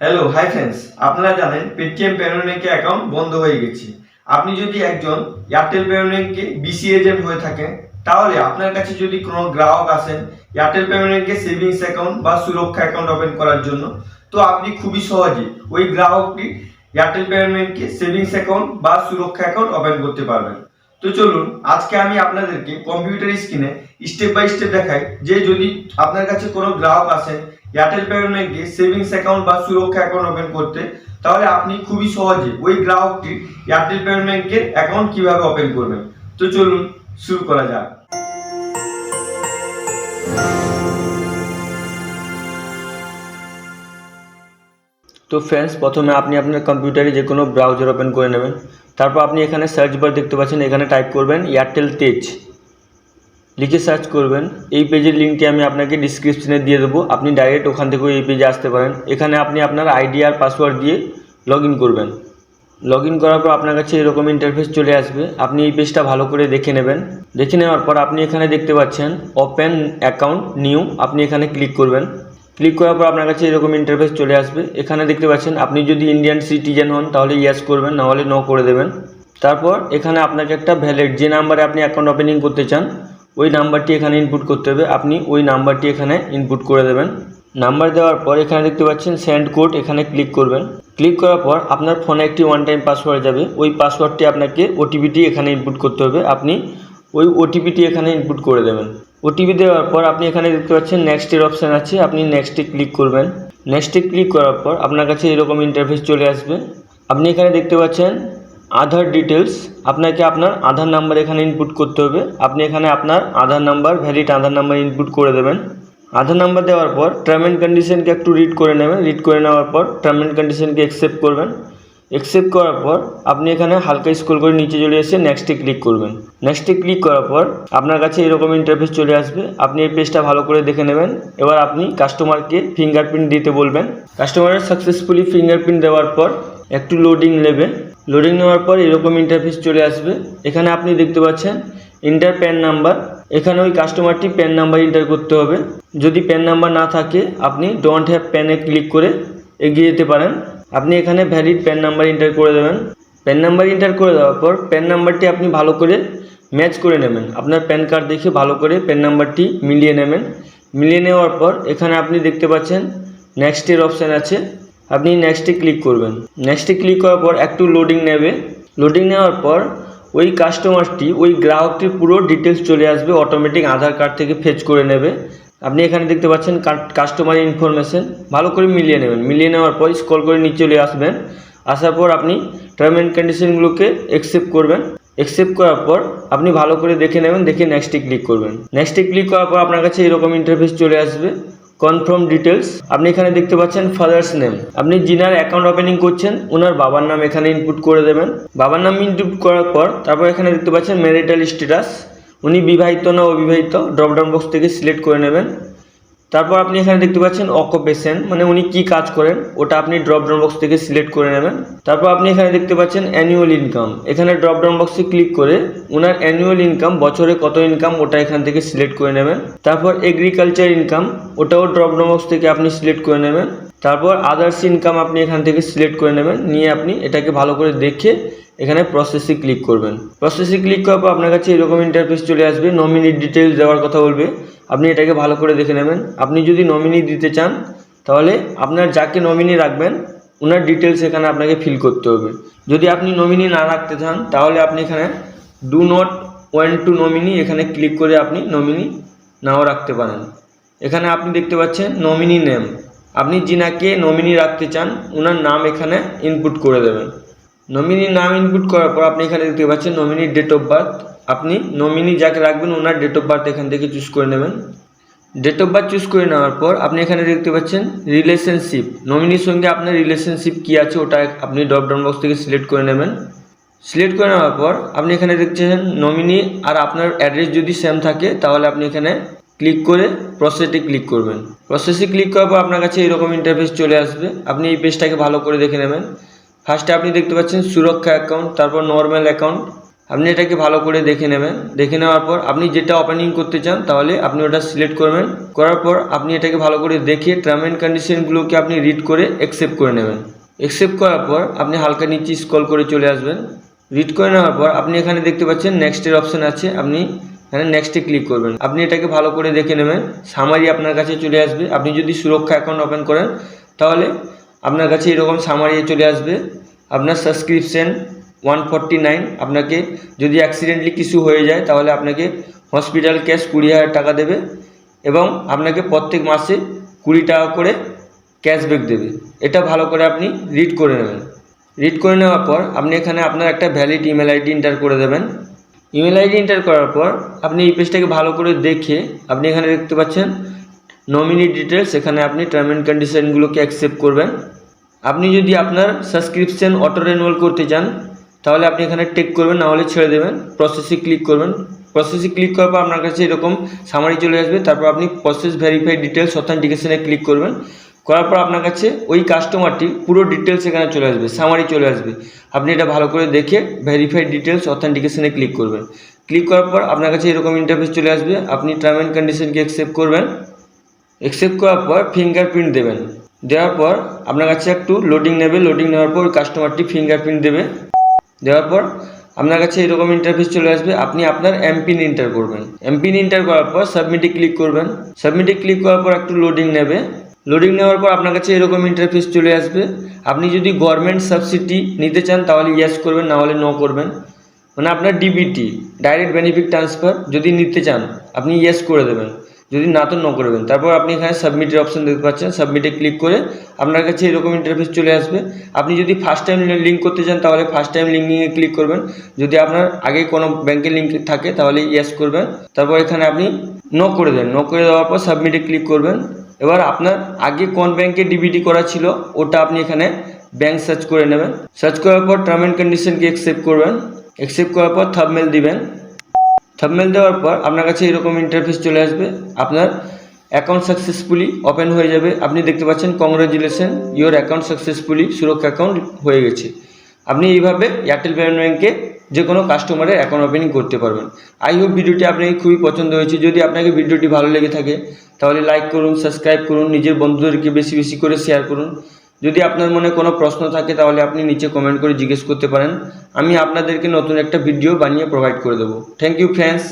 Hello hi friends আপনারা জানেন Paytm পেমেন্টকে account বন্ধ হয়ে গেছে। আপনি যদি একজন এয়ারটেল পেমেন্টকে বিসি এজেন্ট হয়ে থাকেন, তাহলে আপনার কাছে যদি কোনো গ্রাহক আসেন এয়ারটেল পেমেন্টকে সেভিংস অ্যাকাউন্ট বা সুরক্ষা অ্যাকাউন্ট ওপেন করার জন্য, তো আপনি খুবই সহজে ওই গ্রাহকটি এয়ারটেল পেমেন্টকে সেভিংস অ্যাকাউন্ট বা সুরক্ষা অ্যাকাউন্ট ওপেন করতে পারবেন। তো চলুন, আজকে আমি আপনাদেরকে কম্পিউটার স্ক্রিনে স্টেপ বাই স্টেপ দেখাই, যে যদি আপনার কাছে কোনো গ্রাহক আসেন এয়ারটেল পেমেন্ট সেভিংস অ্যাকাউন্ট বা সুরক্ষা অ্যাকাউন্ট ওপেন করতে, তাহলে আপনি খুবই সহজে ওই গ্রাহকটির এয়ারটেল পেমেন্ট ব্যাংকের অ্যাকাউন্ট কীভাবে ওপেন করবেন? তো চলুন, শুরু করা যাক। তো ফ্রেন্ডস প্রথমে আপনি আপনার কম্পিউটারে যে কোনো ব্রাউজার ওপেন করে নেবেন। তারপর আপনি এখানে সার্চ বার দেখতে পাচ্ছেন, এখানে টাইপ করবেন এয়ারটেল তেজ লিখে সার্চ করবেন। এই পেজের লিঙ্কটি আমি আপনাকে ডিসক্রিপশনে দিয়ে দেবো। আপনি ডাইরেক্ট ওখান থেকেও এই পেজে আসতে পারেন। এখানে আপনি আপনার আইডি আর পাসওয়ার্ড দিয়ে লগ করবেন। লগ করার পর আপনার কাছে এরকম ইন্টারফেস চলে আসবে। আপনি এই পেজটা ভালো করে দেখে নেবেন। দেখে নেওয়ার পর আপনি এখানে দেখতে পাচ্ছেন ওপেন অ্যাকাউন্ট নিউ আপনি এখানে ক্লিক করবেন। ক্লিক করার পর আপনার কাছে এরকম ইন্টারফেস চলে আসবে। এখানে দেখতে পাচ্ছেন, আপনি যদি ইন্ডিয়ান সিটিজেন হন, তাহলে ইয়েস করবেন, নাহলে নো করে দেবেন। তারপর এখানে আপনাকে একটা ভ্যালিড যে নাম্বারে আপনি অ্যাকাউন্ট ওপেনিং করতে চান, ওই নাম্বারটি এখানে ইনপুট করতে হবে। আপনি ওই নাম্বারটি এখানে ইনপুট করে দেবেন। নাম্বার দেওয়ার পর এখানে দেখতে পাচ্ছেন সেন্ড কোড এখানে ক্লিক করবেন। ক্লিক করার পর আপনার ফোনে একটি ওয়ান টাইম পাসওয়ার্ড যাবে। ওই পাসওয়ার্ডটি আপনাকে ওটিপিটি এখানে ইনপুট করতে হবে। আপনি ওই ওটিপিটি এখানে ইনপুট করে দেবেন। ওটিপি দেওয়ার পর আপনি এখানে দেখতে পাচ্ছেন নেক্সটের অপশান আছে, আপনি নেক্সটে ক্লিক করবেন। নেক্সটে ক্লিক করার পর আপনার কাছে এরকম ইন্টারফেস চলে আসবে। আপনি এখানে দেখতে পাচ্ছেন আধার ডিটেলস আপনাকে আপনার আধার নাম্বার এখানে ইনপুট করতে হবে। আপনি এখানে আপনার Aadhaar number valid Aadhaar number input করে দেবেন। আধার নাম্বার দেওয়ার পর টার্ম অ্যান্ড কন্ডিশনকে একটু রিড করে নেবেন। রিড করে নেওয়ার পর টার্ম অ্যান্ড কন্ডিশনকে অ্যাকসেপ্ট করবেন। অ্যাকসেপ্ট করার পর আপনি এখানে হালকা স্ক্রল করে নিচে চলে এসে নেক্সটে ক্লিক করবেন। নেক্সটে ক্লিক করার পর আপনার কাছে এরকম ইন্টারফেস চলে আসবে। আপনি এই পেজটা ভালো করে দেখে নেবেন। এবার আপনি কাস্টমারকে ফিঙ্গারপ্রিন্ট দিতে বলবেন। কাস্টমারের সাকসেসফুলি ফিঙ্গারপ্রিন্ট দেওয়ার পর একটু লোডিং নেবে। লোডিং নেওয়ার পর এরকম ইন্টারফেস চলে আসবে। এখানে আপনি দেখতে পাচ্ছেন ইন্টার প্যান নাম্বার এখানে ওই কাস্টমারটি প্যান নাম্বার ইন্টার করতে হবে। যদি প্যান নাম্বার না থাকে, আপনি ডোন্ট হ্যাভ প্যানে ক্লিক করে এগিয়ে যেতে পারেন। আপনি এখানে ভ্যালিড প্যান নাম্বার এন্টার করে দেবেন। প্যান নাম্বার এন্টার করে দেওয়ার পর প্যান নাম্বারটি আপনি ভালো করে ম্যাচ করে নেবেন। আপনার প্যান কার্ড দেখে ভালো করে প্যান নাম্বারটি মিলিয়ে নেবেন। মিলিয়ে নেওয়ার পর এখানে আপনি দেখতে পাচ্ছেন নেক্সটের অপশান আছে। আপনি নেক্সটে ক্লিক করবেন। নেক্সটে ক্লিক করার পর একটু লোডিং নেবে। লোডিং নেওয়ার পর ওই কাস্টমারটি ওই গ্রাহকটির পুরো ডিটেলস চলে আসবে। অটোমেটিক আধার কার্ড থেকে ফেচ করে নেবে। আপনি এখানে দেখতে পাচ্ছেন কাস্টমার ইনফরমেশন ভালো করে মিলিয়ে নেবেন। মিলিয়ে নেওয়ার পর স্কল করে নিচে চলে আসবেন। আসার পর আপনি টার্ম অ্যান্ড কন্ডিশনগুলোকে অ্যাকসেপ্ট করবেন। অ্যাকসেপ্ট করার পর আপনি ভালো করে দেখে নেবেন, দেখে নেক্সটে ক্লিক করবেন। নেক্সটে ক্লিক করার পর আপনার কাছে এরকম ইন্টারফেস চলে আসবে। কনফার্ম ডিটেলস আপনি এখানে দেখতে পাচ্ছেন ফাদার্স নেম আপনি যিনার অ্যাকাউন্ট ওপেনিং করছেন ওনার বাবার নাম এখানে ইনপুট করে দেবেন। বাবার নাম ইনপুট করার পর তারপর এখানে দেখতে পাচ্ছেন ম্যারিটাল স্ট্যাটাস উনি বিবাহিত না অবিবাহিত? ড্রপডাউন বক্স থেকে সিলেক্ট করে নেবেন। তারপর আপনি এখানে দেখতে পাচ্ছেন অকুপেশন মানে উনি কি কাজ করেন, ওটা আপনি ড্রপ ডাউন বক্স থেকে সিলেক্ট করে নেবেন। তারপর আপনি এখানে দেখতে পাচ্ছেন অ্যানুয়াল ইনকাম এখানে ড্রপডাউন বক্সে ক্লিক করে ওনার অ্যানুয়াল ইনকাম বছরে কত ইনকাম ওটা এখান থেকে সিলেক্ট করে নেবেন। তারপর এগ্রিকালচার ইনকাম ওটাও ড্রপ ডাউন বক্স থেকে আপনি সিলেক্ট করে নেবেন। তারপর আদার্স ইনকাম আপনি এখান থেকে সিলেক্ট করে নেবেন। নিয়ে আপনি এটাকে ভালো করে দেখে এখানে প্রসেসে ক্লিক করবেন। প্রসেসে ক্লিক করার পর আপনার কাছে এরকম ইন্টারফেস চলে আসবে। নমিনি ডিটেলস দেওয়ার কথা বলবে। আপনি এটাকে ভালো করে দেখে নেবেন। আপনি যদি নমিনি দিতে চান, তাহলে আপনার যাকে নমিনি রাখবেন ওনার ডিটেলস এখানে আপনাকে ফিল করতে হবে। যদি আপনি নমিনি না রাখতে চান, তাহলে আপনি এখানে do not want to nominee এখানে ক্লিক করে আপনি নমিনি নাও রাখতে পারেন। এখানে আপনি দেখতে পাচ্ছেন নমিনি নেম আপনি যিনাকে নমিনি রাখতে চান ওনার নাম এখানে ইনপুট করে দেবেন। নমিনি নাম ইনপুট করার পর আপনি এখানে দেখতে পাচ্ছেন নমিনি ডেট অফ বার্থ আপনি নমিনি যাকে রাখবেন ওনার ডেট অফ বার্থ এখান থেকে চুজ করে নেবেন। ডেট অফ বার্থ চুজ করে নেওয়ার পর আপনি এখানে দেখতে পাচ্ছেন রিলেশনশিপ নমিনির সঙ্গে আপনার রিলেশনশিপ কী আছে, ওটা আপনি ড্রপ ডাউন বক্স থেকে সিলেক্ট করে নেবেন। সিলেক্ট করে নেওয়ার পর আপনি এখানে দেখছেন নমিনি আর আপনার অ্যাড্রেস যদি সেম থাকে, তাহলে আপনি এখানে ক্লিক করে প্রসেসে ক্লিক করবেন। প্রসেসে ক্লিক করার পর আপনার কাছে এরকম ইন্টারফেস চলে আসবে। আপনি এই পেজটাকে ভালো করে দেখে নেবেন। ফার্স্টে আপনি দেখতে পাচ্ছেন সুরক্ষা অ্যাকাউন্ট তারপর নর্মাল অ্যাকাউন্ট আপনি এটাকে ভালো করে দেখে নেবেন। দেখে নেওয়ার পর আপনি যেটা ওপেনিং করতে চান, তাহলে আপনি ওটা সিলেক্ট করবেন। করার পর আপনি এটাকে ভালো করে দেখে টার্ম অ্যান্ড কন্ডিশনগুলোকে আপনি রিড করে অ্যাকসেপ্ট করে নেবেন। অ্যাকসেপ্ট করার পর আপনি হালকা নিচে স্ক্রল করে চলে আসবেন। রিড করে নেওয়ার পর আপনি এখানে দেখতে পাচ্ছেন নেক্সটের অপশন আছে। আপনি এখানে নেক্সটে ক্লিক করবেন। আপনি এটাকে ভালো করে দেখে নেবেন। সামারি আপনার কাছে চলে আসবে। আপনি যদি সুরক্ষা অ্যাকাউন্ট ওপেন করেন, তাহলে আপনার কাছে এরকম সামারি চলে আসবে। আপনার সাবস্ক্রিপশন ওয়ান ফর্টি নাইন আপনাকে যদি অ্যাক্সিডেন্টলি কিছু হয়ে যায়, তাহলে আপনাকে হসপিটাল ক্যাশ কুড়ি হাজার টাকা দেবে এবং আপনাকে প্রত্যেক মাসে কুড়ি টাকা করে ক্যাশব্যাক দেবে। এটা ভালো করে আপনি রিড করে নেবেন। রিড করে নেওয়ার পর আপনি এখানে আপনার একটা ভ্যালিড ইমেল আইডি এন্টার করে দেবেন। ইমেল আইডি এন্টার করার পর আপনি এই পেজটাকে ভালো করে দেখে আপনি এখানে দেখতে পাচ্ছেন নমিনি ডিটেলস এখানে আপনি টার্ম অ্যান্ড কন্ডিশনগুলোকে অ্যাকসেপ্ট করবেন। আপনি যদি আপনার সাবস্ক্রিপশন অটো রেনুয়াল করতে চান, তাহলে আপনি এখানে টেক করবেন, না হলে ছেড়ে দেবেন। প্রসেসে ক্লিক করবেন। প্রসেসে ক্লিক করার পর আপনার কাছে এরকম সামারি চলে আসবে। তারপর আপনি প্রসেস ভেরিফাই ডিটেলস অথেন্টিকেশনে ক্লিক করবেন। করার পর আপনার কাছে ওই কাস্টমারটি পুরো ডিটেলস এখানে চলে আসবে সামারি চলে আসবে। আপনি এটা ভালো করে দেখে ভেরিফাইড ডিটেলস অথেন্টিকেশনে ক্লিক করবেন। ক্লিক করার পর আপনার কাছে এরকম ইন্টারফেস চলে আসবে, আপনি টার্ম অ্যান্ড কন্ডিশনকে অ্যাকসেপ্ট করবেন। অ্যাকসেপ্ট করার পর ফিঙ্গারপ্রিন্ট দেবেন। দেওয়ার পর আপনার কাছে একটু লোডিং নেবে লোডিং নেওয়ার পর কাস্টমারটি ফিঙ্গারপ্রিন্ট দেবে। দেওয়ার পর আপনার কাছে এরকম ইন্টারফেস চলে আসবে, আপনি আপনার এমপিন এন্টার করবেন। এমপিন এন্টার করার পর সাবমিটে ক্লিক করবেন। সাবমিটে ক্লিক করার পর একটু লোডিং নেবে। লোডিং নেওয়ার পর আপনার কাছে এরকম ইন্টারফেস চলে আসবে। আপনি যদি গভর্নমেন্ট সাবসিডি নিতে চান, তাহলে ইয়েস করবেন, না হলে নো করবেন। মানে আপনার ডিবিটি ডাইরেক্ট বেনিফিট ট্রান্সফার যদি নিতে চান, আপনি ইয়েস করে দেবেন। যদি না, তো নো করবেন তারপর আপনি এখানে সাবমিটের অপশন দেখতে পাচ্ছেন। সাবমিটে ক্লিক করে আপনার কাছে এরকম ইন্টারফেস চলে আসবে। আপনি যদি ফার্স্ট টাইম লিঙ্ক করতে চান, তাহলে ফার্স্ট টাইম লিঙ্কিংয়ে ক্লিক করবেন। যদি আপনার আগে কোনো ব্যাংকের লিঙ্ক থাকে, তাহলে ইয়েস করবেন। তারপর এখানে আপনি নো করে দেন। নো করে দেওয়ার পর সাবমিটে ক্লিক করবেন। এবার আপনার আগে কোন ব্যাংকে ডিবিডি করা ছিল, ওটা আপনি এখানে ব্যাংক সার্চ করে নেবেন। সার্চ করার পর টার্ম অ্যান্ড কন্ডিশনকে অ্যাকসেপ্ট করবেন। অ্যাকসেপ্ট করার পর থাবমেল দিবেন। থাবমেল দেওয়ার পর আপনার কাছে এরকম ইন্টারফেস চলে আসবে। আপনার অ্যাকাউন্ট সাকসেসফুলি ওপেন হয়ে যাবে। আপনি দেখতে পাচ্ছেন কংগ্রাচুলেশন ইওর অ্যাকাউন্ট সাকসেসফুলি সুরক্ষা অ্যাকাউন্ট হয়ে গেছে। আপনি এইভাবে এয়ারটেল পেমেন্ট ব্যাঙ্কে যে কোনো কাস্টমারের অ্যাকাউন্ট ওপেনিং করতে পারবেন। আই হোপ ভিডিওটি আপনাকে খুবই পছন্দ হয়েছে। যদি আপনাকে ভিডিওটি ভালো লেগে থাকে, তাহলে লাইক করুন সাবস্ক্রাইব করুন, নিজের বন্ধুদেরকে বেশি বেশি করে শেয়ার করুন। যদি আপনার মনে কোনো প্রশ্ন থাকে, তাহলে আপনি নিচে কমেন্ট করে জিজ্ঞেস করতে পারেন। আমি আপনাদেরকে নতুন একটা ভিডিও বানিয়ে প্রোভাইড করে দেবো। Thank you friends